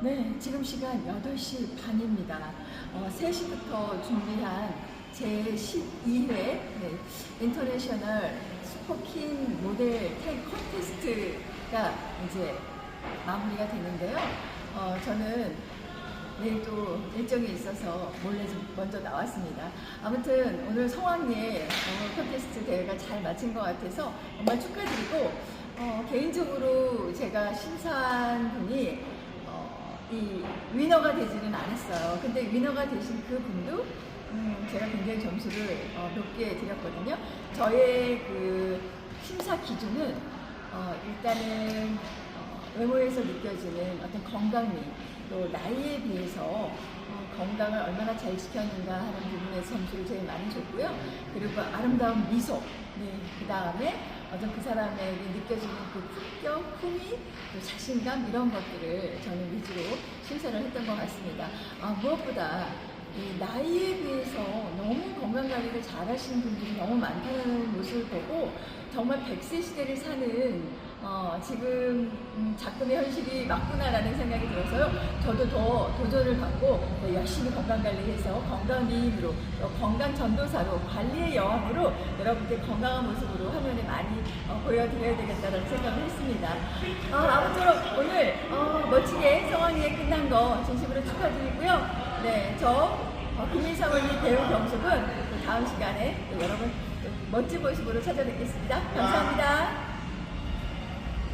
네, 지금 시간 8시 반입니다. 어, 3시부터 준비한 제12회 네, 인터내셔널 슈퍼킨 모델 타임 컨테스트가 이제 마무리가 되는데요. 어, 저는 내일 또 일정이 있어서 몰래 좀 먼저 나왔습니다. 아무튼 오늘 성황리에 어, 콘테스트 대회가 잘 마친 것 같아서 정말 축하드리고 어, 개인적으로 제가 심사한 분이 어, 이 위너가 되지는 않았어요. 근데 위너가 되신 그 분도 음, 제가 굉장히 점수를 어, 높게 드렸거든요. 저의 그 심사 기준은 어, 일단은 어, 외모에서 느껴지는 어떤 건강미 또 나이에 비해서 어, 건강을 얼마나 잘 지켰는가 하는 부분에서 점수를 제일 많이 줬고요. 그리고 아름다운 미소, 네, 그 다음에 어떤 그 사람에게 느껴지는 그 품격, 품위, 또 자신감 이런 것들을 저는 위주로 심사를 했던 것 같습니다. 아, 무엇보다 이 나이에 비해서 너무 건강 관리를 잘 하시는 분들이 너무 많다는 모습을 보고 정말 100세 시대를 사는 어, 지금 음, 작품의 현실이 맞구나라는 생각이 들어서요. 저도 더 도전을 받고 더 열심히 건강 관리해서 건강 미인으로 또 건강 전도사로 관리의 여왕으로 여러분들 건강한 모습으로 화면에 많이 어, 보여드려야 되겠다는 생각을 했습니다. 어, 아무쪼록 오늘 어, 성황리에 끝난 거 진심으로 축하드리고요. 네, 저 어, 김민성언니 배우 경숙은 또 다음 시간에 또 여러분 또 멋진 모습으로 찾아뵙겠습니다. 감사합니다.